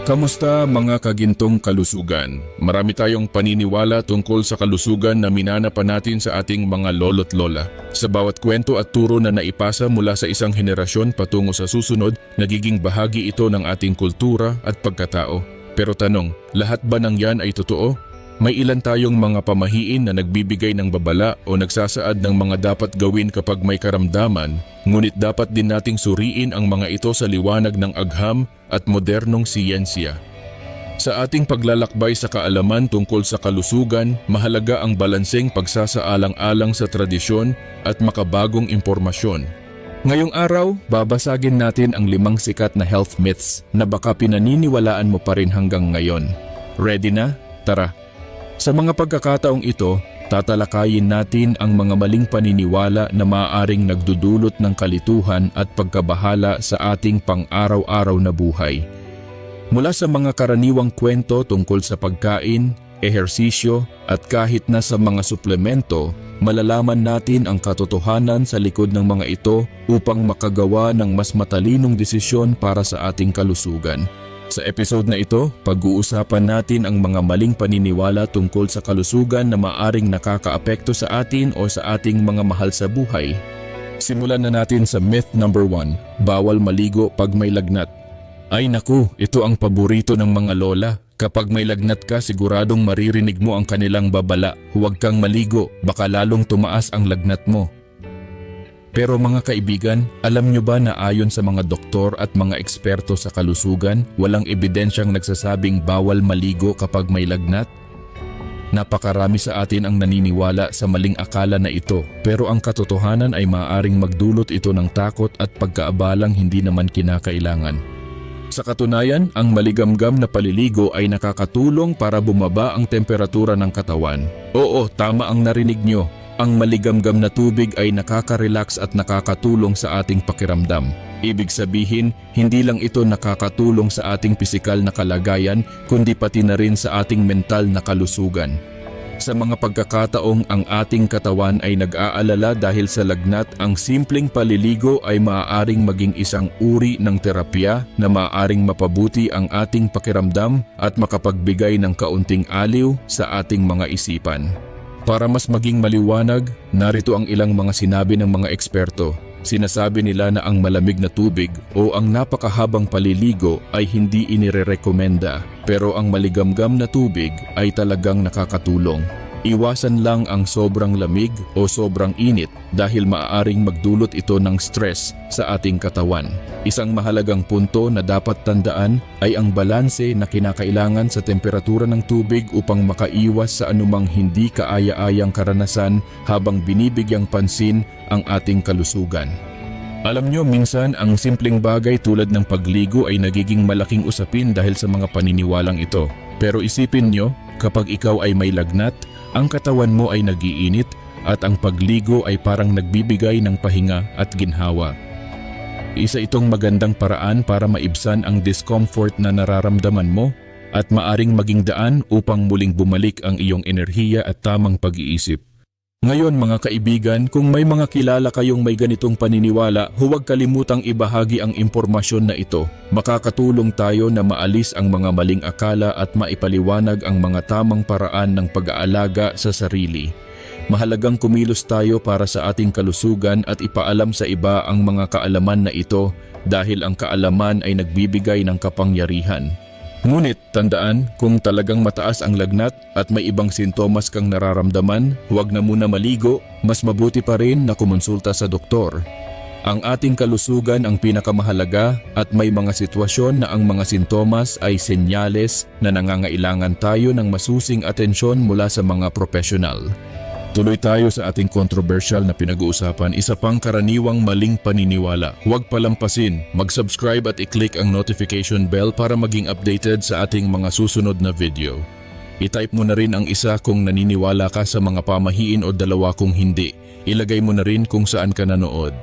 Kamusta mga kagintong kalusugan? Marami tayong paniniwala tungkol sa kalusugan na minanapan natin sa ating mga lolo't lola. Sa bawat kwento at turo na naipasa mula sa isang henerasyon patungo sa susunod, nagiging bahagi ito ng ating kultura at pagkatao. Pero tanong, lahat ba ng yan ay totoo? May ilan tayong mga pamahiin na nagbibigay ng babala o nagsasaad ng mga dapat gawin kapag may karamdaman, ngunit dapat din nating suriin ang mga ito sa liwanag ng agham at modernong siyensya. Sa ating paglalakbay sa kaalaman tungkol sa kalusugan, mahalaga ang balanseng pagsasaalang-alang sa tradisyon at makabagong impormasyon. Ngayong araw, babasagin natin ang limang sikat na health myths na baka pinaniniwalaan mo pa rin hanggang ngayon. Ready na? Tara! Sa mga pagkakataong ito, tatalakayin natin ang mga maling paniniwala na maaaring nagdudulot ng kalituhan at pagkabahala sa ating pang-araw-araw na buhay. Mula sa mga karaniwang kwento tungkol sa pagkain, ehersisyo at kahit na sa mga suplemento, malalaman natin ang katotohanan sa likod ng mga ito upang makagawa ng mas matalinong desisyon para sa ating kalusugan. Sa episode na ito, pag-uusapan natin ang mga maling paniniwala tungkol sa kalusugan na maaring nakakaapekto sa atin o sa ating mga mahal sa buhay. Simulan na natin sa myth number 1, bawal maligo pag may lagnat. Ay naku, ito ang paborito ng mga lola. Kapag may lagnat ka, siguradong maririnig mo ang kanilang babala. Huwag kang maligo, baka lalong tumaas ang lagnat mo. Pero mga kaibigan, alam nyo ba na ayon sa mga doktor at mga eksperto sa kalusugan, walang ebidensyang nagsasabing bawal maligo kapag may lagnat? Napakarami sa atin ang naniniwala sa maling akala na ito pero ang katotohanan ay maaaring magdulot ito ng takot at pagkaabalang hindi naman kinakailangan. Sa katunayan, ang maligamgam na paliligo ay nakakatulong para bumaba ang temperatura ng katawan. Oo, tama ang narinig nyo. Ang maligamgam na tubig ay nakaka-relax at nakakatulong sa ating pakiramdam. Ibig sabihin, hindi lang ito nakakatulong sa ating pisikal na kalagayan kundi pati na rin sa ating mental na kalusugan. Sa mga pagkakataong ang ating katawan ay nag-aalala dahil sa lagnat, ang simpleng paliligo ay maaaring maging isang uri ng terapya na maaaring mapabuti ang ating pakiramdam at makapagbigay ng kaunting aliw sa ating mga isipan. Para mas maging maliwanag, narito ang ilang mga sinabi ng mga eksperto. Sinasabi nila na ang malamig na tubig o ang napakahabang paliligo ay hindi inirerekomenda pero ang maligamgam na tubig ay talagang nakakatulong. Iwasan lang ang sobrang lamig o sobrang init dahil maaaring magdulot ito ng stress sa ating katawan. Isang mahalagang punto na dapat tandaan ay ang balanse na kinakailangan sa temperatura ng tubig upang makaiwas sa anumang hindi kaaya-ayang karanasan habang binibigyang pansin ang ating kalusugan. Alam nyo, minsan ang simpleng bagay tulad ng pagligo ay nagiging malaking usapin dahil sa mga paniniwalang ito. Pero isipin nyo, kapag ikaw ay may lagnat, ang katawan mo ay nagiinit at ang pagligo ay parang nagbibigay ng pahinga at ginhawa. Isa itong magandang paraan para maibsan ang discomfort na nararamdaman mo at maaring maging daan upang muling bumalik ang iyong enerhiya at tamang pag-iisip. Ngayon mga kaibigan, kung may mga kilala kayong may ganitong paniniwala, huwag kalimutang ibahagi ang impormasyon na ito. Makakatulong tayo na maalis ang mga maling akala at maipaliwanag ang mga tamang paraan ng pag-aalaga sa sarili. Mahalagang kumilos tayo para sa ating kalusugan at ipaalam sa iba ang mga kaalaman na ito dahil ang kaalaman ay nagbibigay ng kapangyarihan. Ngunit tandaan kung talagang mataas ang lagnat at may ibang sintomas kang nararamdaman, huwag na muna maligo, mas mabuti pa rin na kumonsulta sa doktor. Ang ating kalusugan ang pinakamahalaga at may mga sitwasyon na ang mga sintomas ay senyales na nangangailangan tayo ng masusing atensyon mula sa mga profesional. Tuloy tayo sa ating controversial na pinag-uusapan, isa pang karaniwang maling paniniwala. Huwag palampasin, mag-subscribe at i-click ang notification bell para maging updated sa ating mga susunod na video. I-type mo na rin ang isa kung naniniwala ka sa mga pamahiin o dalawa kung hindi. Ilagay mo na rin kung saan ka nanood.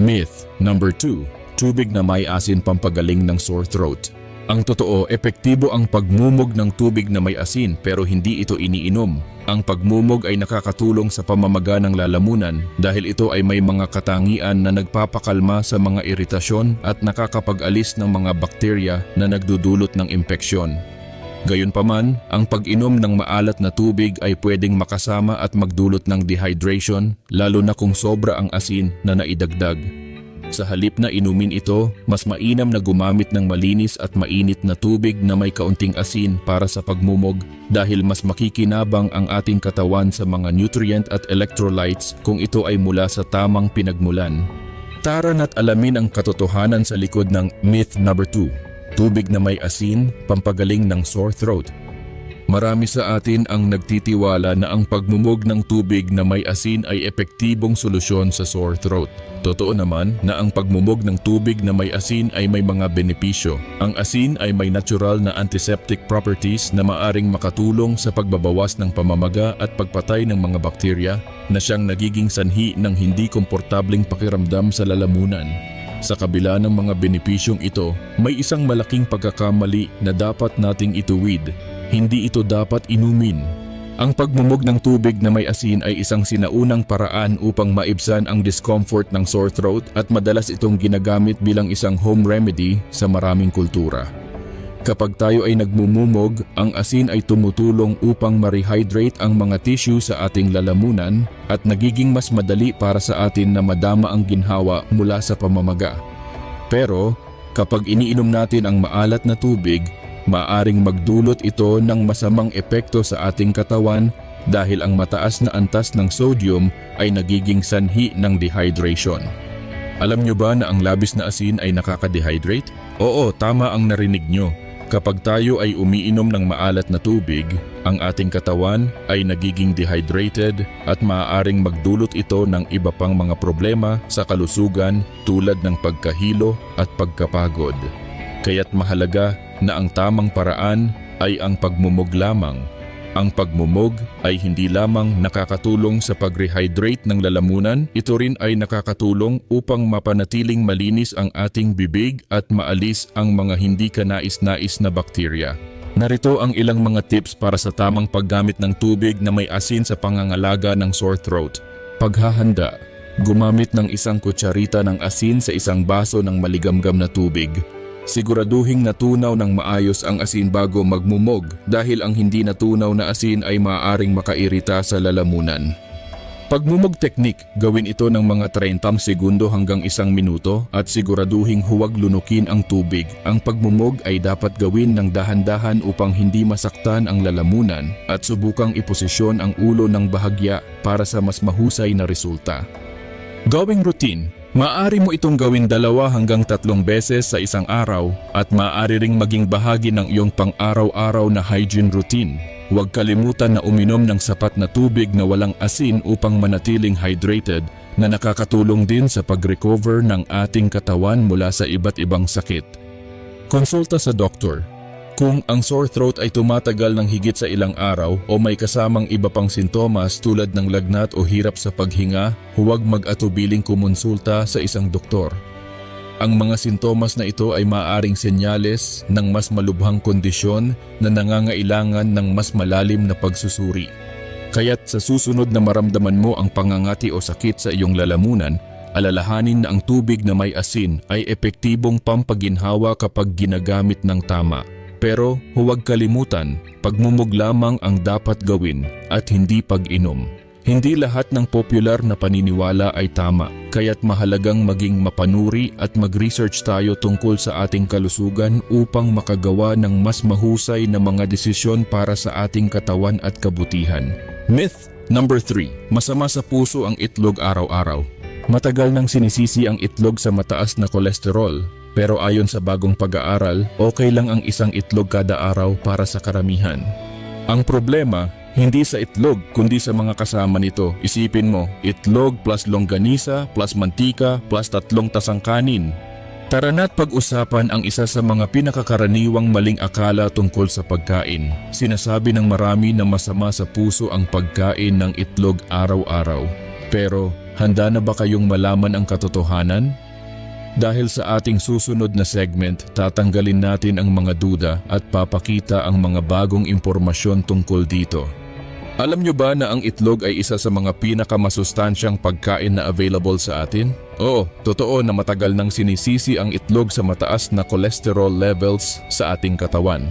Myth number 2. Tubig na may asin pampagaling ng sore throat. Ang totoo, epektibo ang pagmumog ng tubig na may asin pero hindi ito iniinom. Ang pagmumog ay nakakatulong sa pamamaga ng lalamunan dahil ito ay may mga katangian na nagpapakalma sa mga iritasyon at nakakapag-alis ng mga bakterya na nagdudulot ng impeksyon. Gayunpaman, ang pag-inom ng maalat na tubig ay pwedeng makasama at magdulot ng dehydration lalo na kung sobra ang asin na naidagdag. Sa halip na inumin ito, mas mainam na gumamit ng malinis at mainit na tubig na may kaunting asin para sa pagmumog dahil mas makikinabang ang ating katawan sa mga nutrient at electrolytes kung ito ay mula sa tamang pinagmulan. Tara na't alamin ang katotohanan sa likod ng myth number 2. Tubig na may asin, pampagaling ng sore throat. Marami sa atin ang nagtitiwala na ang pagmumog ng tubig na may asin ay epektibong solusyon sa sore throat. Totoo naman na ang pagmumog ng tubig na may asin ay may mga benepisyo. Ang asin ay may natural na antiseptic properties na maaring makatulong sa pagbabawas ng pamamaga at pagpatay ng mga bakterya na siyang nagiging sanhi ng hindi komportabling pakiramdam sa lalamunan. Sa kabila ng mga benepisyong ito, may isang malaking pagkakamali na dapat nating ituwid. Hindi ito dapat inumin. Ang pagmumog ng tubig na may asin ay isang sinaunang paraan upang maibsan ang discomfort ng sore throat at madalas itong ginagamit bilang isang home remedy sa maraming kultura. Kapag tayo ay nagmumumog, ang asin ay tumutulong upang ma-rehydrate ang mga tissue sa ating lalamunan at nagiging mas madali para sa atin na madama ang ginhawa mula sa pamamaga. Pero kapag iniinom natin ang maalat na tubig, maaring magdulot ito ng masamang epekto sa ating katawan dahil ang mataas na antas ng sodium ay nagiging sanhi ng dehydration. Alam nyo ba na ang labis na asin ay nakaka-dehydrate? Oo, tama ang narinig nyo. Kapag tayo ay umiinom ng maalat na tubig, ang ating katawan ay nagiging dehydrated at maaaring magdulot ito ng iba pang mga problema sa kalusugan tulad ng pagkahilo at pagkapagod. Kaya't mahalaga na ang tamang paraan ay ang pagmumog lamang. Ang pagmumog ay hindi lamang nakakatulong sa pag-rehydrate ng lalamunan, ito rin ay nakakatulong upang mapanatiling malinis ang ating bibig at maalis ang mga hindi kanais-nais na bakterya. Narito ang ilang mga tips para sa tamang paggamit ng tubig na may asin sa pangangalaga ng sore throat. Paghahanda, gumamit ng isang kutsarita ng asin sa isang baso ng maligamgam na tubig. Siguraduhing natunaw ng maayos ang asin bago magmumog dahil ang hindi natunaw na asin ay maaaring makairita sa lalamunan. Pagmumog technique, gawin ito ng mga 30 segundo hanggang isang minuto at siguraduhing huwag lunukin ang tubig. Ang pagmumog ay dapat gawin ng dahan-dahan upang hindi masaktan ang lalamunan at subukang iposisyon ang ulo ng bahagya para sa mas mahusay na resulta. Gawing routine, maaari mo itong gawin dalawa hanggang tatlong beses sa isang araw at maaari ring maging bahagi ng iyong pang-araw-araw na hygiene routine. Huwag kalimutan na uminom ng sapat na tubig na walang asin upang manatiling hydrated na nakakatulong din sa pag-recover ng ating katawan mula sa iba't ibang sakit. Konsulta sa doktor. Kung ang sore throat ay tumatagal ng higit sa ilang araw o may kasamang iba pang sintomas tulad ng lagnat o hirap sa paghinga, huwag mag-atubiling kumonsulta sa isang doktor. Ang mga sintomas na ito ay maaaring senyales ng mas malubhang kondisyon na nangangailangan ng mas malalim na pagsusuri. Kaya't sa susunod na maramdaman mo ang pangangati o sakit sa iyong lalamunan, alalahanin na ang tubig na may asin ay epektibong pampaginhawa kapag ginagamit ng tama. Pero huwag kalimutan, pagmumog lamang ang dapat gawin at hindi pag-inom. Hindi lahat ng popular na paniniwala ay tama, kaya't mahalagang maging mapanuri at mag-research tayo tungkol sa ating kalusugan upang makagawa ng mas mahusay na mga desisyon para sa ating katawan at kabutihan. Myth number 3. Masama sa puso ang itlog araw-araw. Matagal nang sinisisi ang itlog sa mataas na kolesterol, pero ayon sa bagong pag-aaral, okay lang ang isang itlog kada araw para sa karamihan. Ang problema, hindi sa itlog kundi sa mga kasama nito. Isipin mo, itlog plus longganisa plus mantika plus tatlong tasang kanin. Tara na't pag-usapan ang isa sa mga pinakakaraniwang maling akala tungkol sa pagkain. Sinasabi ng marami na masama sa puso ang pagkain ng itlog araw-araw. Pero handa na ba kayong malaman ang katotohanan? Dahil sa ating susunod na segment, tatanggalin natin ang mga duda at papakita ang mga bagong impormasyon tungkol dito. Alam nyo ba na ang itlog ay isa sa mga pinakamasustansyang pagkain na available sa atin? Oo, totoo na matagal nang sinisisi ang itlog sa mataas na cholesterol levels sa ating katawan.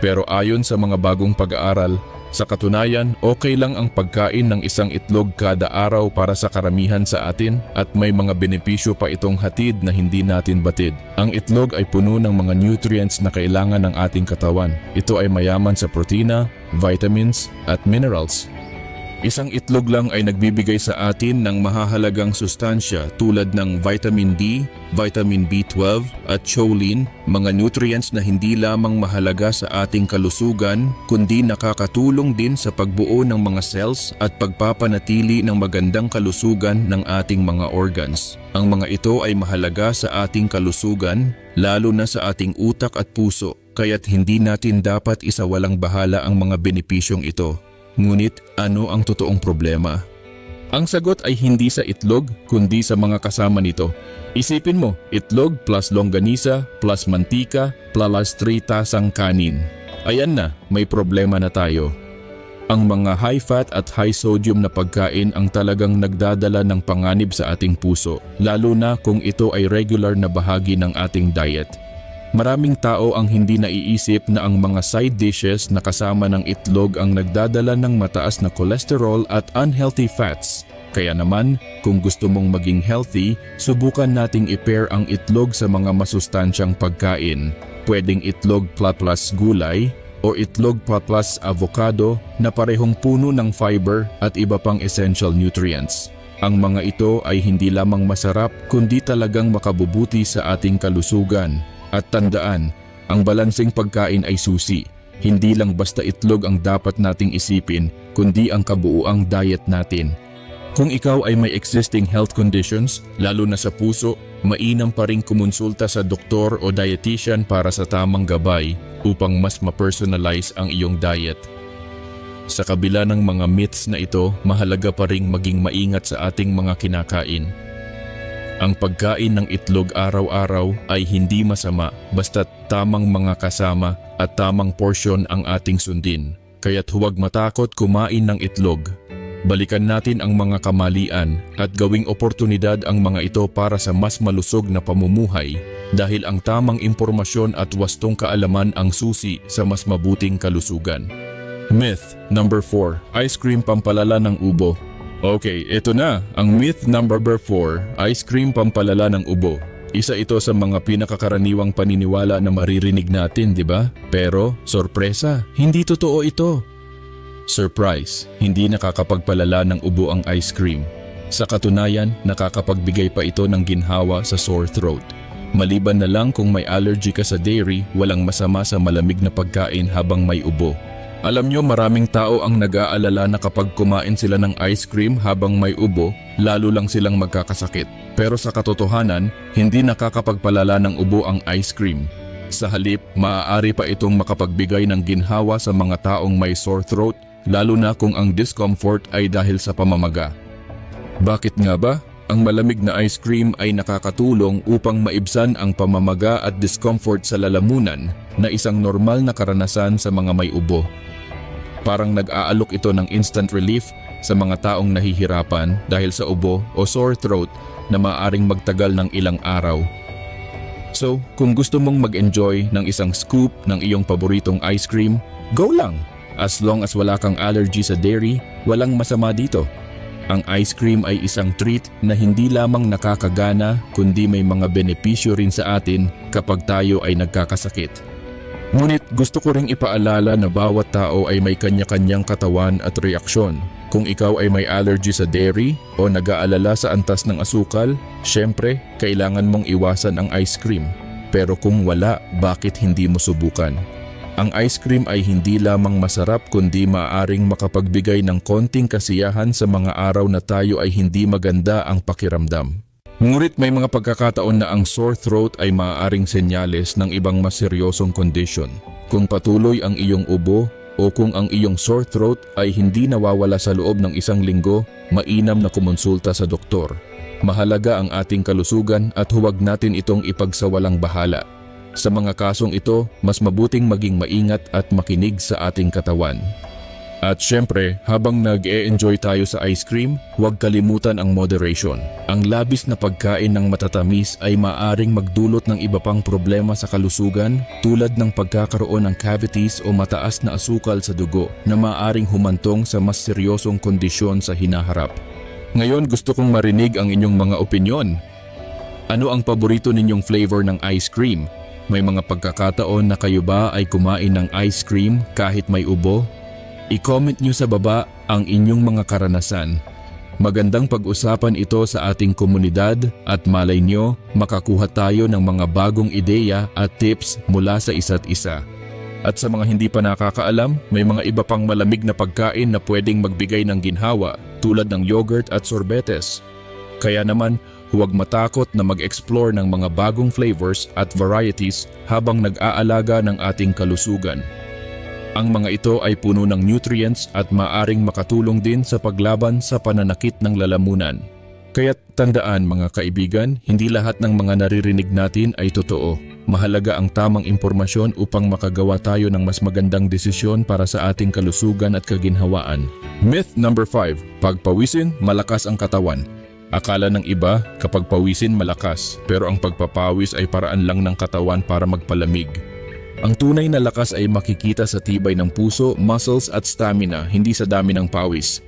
Pero ayon sa mga bagong pag-aaral, sa katunayan, okay lang ang pagkain ng isang itlog kada araw para sa karamihan sa atin at may mga benepisyo pa itong hatid na hindi natin batid. Ang itlog ay puno ng mga nutrients na kailangan ng ating katawan. Ito ay mayaman sa protina, vitamins at minerals. Isang itlog lang ay nagbibigay sa atin ng mahahalagang sustansya tulad ng vitamin D, vitamin B12 at choline, mga nutrients na hindi lamang mahalaga sa ating kalusugan kundi nakakatulong din sa pagbuo ng mga cells at pagpapanatili ng magandang kalusugan ng ating mga organs. Ang mga ito ay mahalaga sa ating kalusugan lalo na sa ating utak at puso kaya't hindi natin dapat isawalang bahala ang mga benepisyong ito. Ngunit ano ang totoong problema? Ang sagot ay hindi sa itlog kundi sa mga kasama nito. Isipin mo, itlog plus longganisa plus mantika plus 3 tasang kanin. Ayan na, may problema na tayo. Ang mga high fat at high sodium na pagkain ang talagang nagdadala ng panganib sa ating puso, lalo na kung ito ay regular na bahagi ng ating diet. Maraming tao ang hindi naiisip na ang mga side dishes na kasama ng itlog ang nagdadala ng mataas na cholesterol at unhealthy fats. Kaya naman, kung gusto mong maging healthy, subukan nating i-pair ang itlog sa mga masustansyang pagkain. Pwedeng itlog plus gulay o itlog plus avocado na parehong puno ng fiber at iba pang essential nutrients. Ang mga ito ay hindi lamang masarap kundi talagang makabubuti sa ating kalusugan. At tandaan, ang balanseng pagkain ay susi. Hindi lang basta itlog ang dapat nating isipin, kundi ang kabuuang diet natin. Kung ikaw ay may existing health conditions, lalo na sa puso, mainam pa rin kumonsulta sa doktor o dietitian para sa tamang gabay upang mas ma-personalize ang iyong diet. Sa kabila ng mga myths na ito, mahalaga pa ring maging maingat sa ating mga kinakain. Ang pagkain ng itlog araw-araw ay hindi masama basta tamang mga kasama at tamang porsyon ang ating sundin. Kaya't huwag matakot kumain ng itlog. Balikan natin ang mga kamalian at gawing oportunidad ang mga ito para sa mas malusog na pamumuhay dahil ang tamang impormasyon at wastong kaalaman ang susi sa mas mabuting kalusugan. Myth number 4. Ice cream pampalala ng ubo Okay, ito na. Ang myth number 4, ice cream pampalala ng ubo. Isa ito sa mga pinakakaraniwang paniniwala na maririnig natin, di ba? Pero, sorpresa, hindi totoo ito. Surprise, hindi nakakapagpalala ng ubo ang ice cream. Sa katunayan, nakakapagbigay pa ito ng ginhawa sa sore throat. Maliban na lang kung may allergy ka sa dairy, walang masama sa malamig na pagkain habang may ubo. Alam nyo maraming tao ang nag-aalala na kapag kumain sila ng ice cream habang may ubo, lalo lang silang magkakasakit. Pero sa katotohanan, hindi nakakapagpalala ng ubo ang ice cream. Sa halip, maaari pa itong makapagbigay ng ginhawa sa mga taong may sore throat, lalo na kung ang discomfort ay dahil sa pamamaga. Bakit nga ba? Ang malamig na ice cream ay nakakatulong upang maibsan ang pamamaga at discomfort sa lalamunan na isang normal na karanasan sa mga may ubo. Parang nag-aalok ito ng instant relief sa mga taong nahihirapan dahil sa ubo o sore throat na maaring magtagal ng ilang araw. So, kung gusto mong mag-enjoy ng isang scoop ng iyong paboritong ice cream, go lang! As long as wala kang allergy sa dairy, walang masama dito. Ang ice cream ay isang treat na hindi lamang nakakagana kundi may mga benepisyo rin sa atin kapag tayo ay nagkakasakit. Ngunit gusto ko ring ipaalala na bawat tao ay may kanya-kanyang katawan at reaksyon. Kung ikaw ay may allergy sa dairy o nag-aalala sa antas ng asukal, syempre kailangan mong iwasan ang ice cream. Pero kung wala, bakit hindi mo subukan? Ang ice cream ay hindi lamang masarap kundi maaaring makapagbigay ng konting kasiyahan sa mga araw na tayo ay hindi maganda ang pakiramdam. Ngunit may mga pagkakataon na ang sore throat ay maaaring senyales ng ibang mas seryosong kondisyon. Kung patuloy ang iyong ubo o kung ang iyong sore throat ay hindi nawawala sa loob ng isang linggo, mainam na kumonsulta sa doktor. Mahalaga ang ating kalusugan at huwag natin itong ipagsawalang bahala. Sa mga kasong ito, mas mabuting maging maingat at makinig sa ating katawan. At syempre, habang nag-e-enjoy tayo sa ice cream, huwag kalimutan ang moderation. Ang labis na pagkain ng matatamis ay maaring magdulot ng iba pang problema sa kalusugan tulad ng pagkakaroon ng cavities o mataas na asukal sa dugo na maaring humantong sa mas seryosong kondisyon sa hinaharap. Ngayon gusto kong marinig ang inyong mga opinyon. Ano ang paborito ninyong flavor ng ice cream? May mga pagkakataon na kayo ba ay kumain ng ice cream kahit may ubo I-comment nyo sa baba ang inyong mga karanasan. Magandang pag-usapan ito sa ating komunidad at malay nyo makakuha tayo ng mga bagong ideya at tips mula sa isa't isa. At sa mga hindi pa nakakaalam, may mga iba pang malamig na pagkain na pwedeng magbigay ng ginhawa tulad ng yogurt at sorbetes. Kaya naman, huwag matakot na mag-explore ng mga bagong flavors at varieties habang nag-aalaga ng ating kalusugan. Ang mga ito ay puno ng nutrients at maaring makatulong din sa paglaban sa pananakit ng lalamunan. Kaya tandaan mga kaibigan, hindi lahat ng mga naririnig natin ay totoo. Mahalaga ang tamang impormasyon upang makagawa tayo ng mas magandang desisyon para sa ating kalusugan at kaginhawaan. Myth number 5. Pagpawisin, malakas ang katawan. Akala ng iba, kapag pawisin malakas, pero ang pagpapawis ay paraan lang ng katawan para magpalamig. Ang tunay na lakas ay makikita sa tibay ng puso, muscles at stamina, hindi sa dami ng pawis.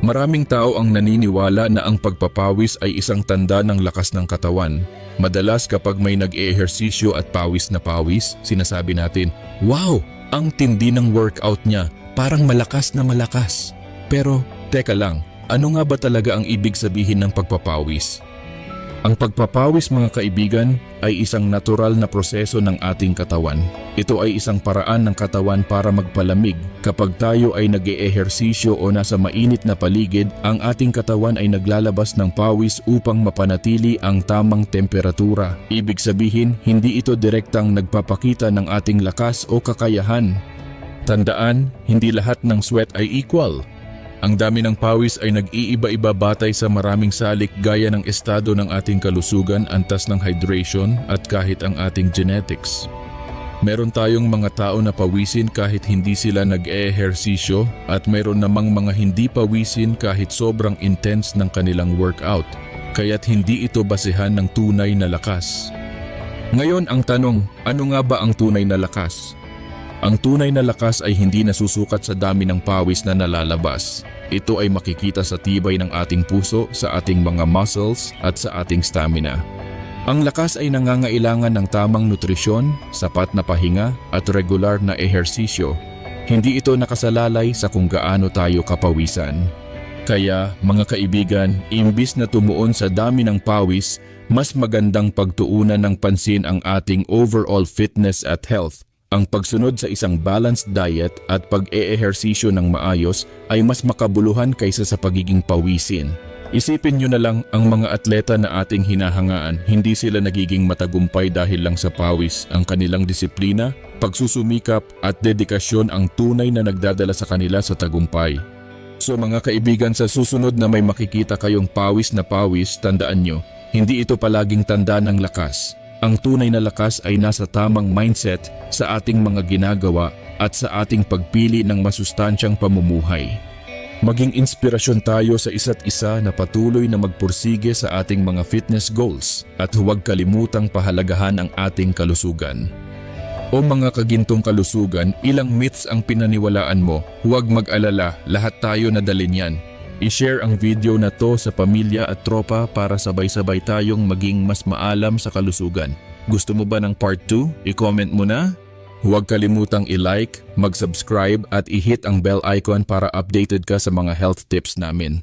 Maraming tao ang naniniwala na ang pagpapawis ay isang tanda ng lakas ng katawan. Madalas kapag may nag-ehersisyo at pawis na pawis, sinasabi natin, Wow! Ang tindi ng workout niya, parang malakas na malakas. Pero, teka lang, ano nga ba talaga ang ibig sabihin ng pagpapawis? Ang pagpapawis mga kaibigan ay isang natural na proseso ng ating katawan. Ito ay isang paraan ng katawan para magpalamig. Kapag tayo ay nag ehersisyo o nasa mainit na paligid, ang ating katawan ay naglalabas ng pawis upang mapanatili ang tamang temperatura. Ibig sabihin, hindi ito direktang nagpapakita ng ating lakas o kakayahan. Tandaan, hindi lahat ng sweat ay equal. Ang dami ng pawis ay nag-iiba-iba batay sa maraming salik gaya ng estado ng ating kalusugan, antas ng hydration at kahit ang ating genetics. Meron tayong mga tao na pawisin kahit hindi sila nag-ehersisyo at meron namang mga hindi pawisin kahit sobrang intense ng kanilang workout, kaya't hindi ito basehan ng tunay na lakas. Ngayon ang tanong, ano nga ba ang tunay na lakas? Ang tunay na lakas ay hindi nasusukat sa dami ng pawis na nalalabas. Ito ay makikita sa tibay ng ating puso, sa ating mga muscles at sa ating stamina. Ang lakas ay nangangailangan ng tamang nutrisyon, sapat na pahinga at regular na ehersisyo. Hindi ito nakasalalay sa kung gaano tayo kapawisan. Kaya mga kaibigan, imbis na tumuon sa dami ng pawis, mas magandang pagtuunan ng pansin ang ating overall fitness at health ang pagsunod sa isang balanced diet at pag-eehersisyo ng maayos ay mas makabuluhan kaysa sa pagiging pawisin. Isipin nyo na lang ang mga atleta na ating hinahangaan, hindi sila nagiging matagumpay dahil lang sa pawis. Ang kanilang disiplina, pagsusumikap at dedikasyon ang tunay na nagdadala sa kanila sa tagumpay. So mga kaibigan sa susunod na may makikita kayong pawis na pawis, tandaan nyo, hindi ito palaging tanda ng lakas. Ang tunay na lakas ay nasa tamang mindset sa ating mga ginagawa at sa ating pagpili ng masustansyang pamumuhay. Maging inspirasyon tayo sa isa't isa na patuloy na magpursige sa ating mga fitness goals at huwag kalimutang pahalagahan ang ating kalusugan. O mga kagintong kalusugan, ilang myths ang pinaniwalaan mo, huwag mag-alala, lahat tayo nadalin yan. I-share ang video na to sa pamilya at tropa para sabay-sabay tayong maging mas maalam sa kalusugan. Gusto mo ba ng part 2? I-comment mo na. Huwag kalimutang i-like, mag-subscribe at i-hit ang bell icon para updated ka sa mga health tips namin.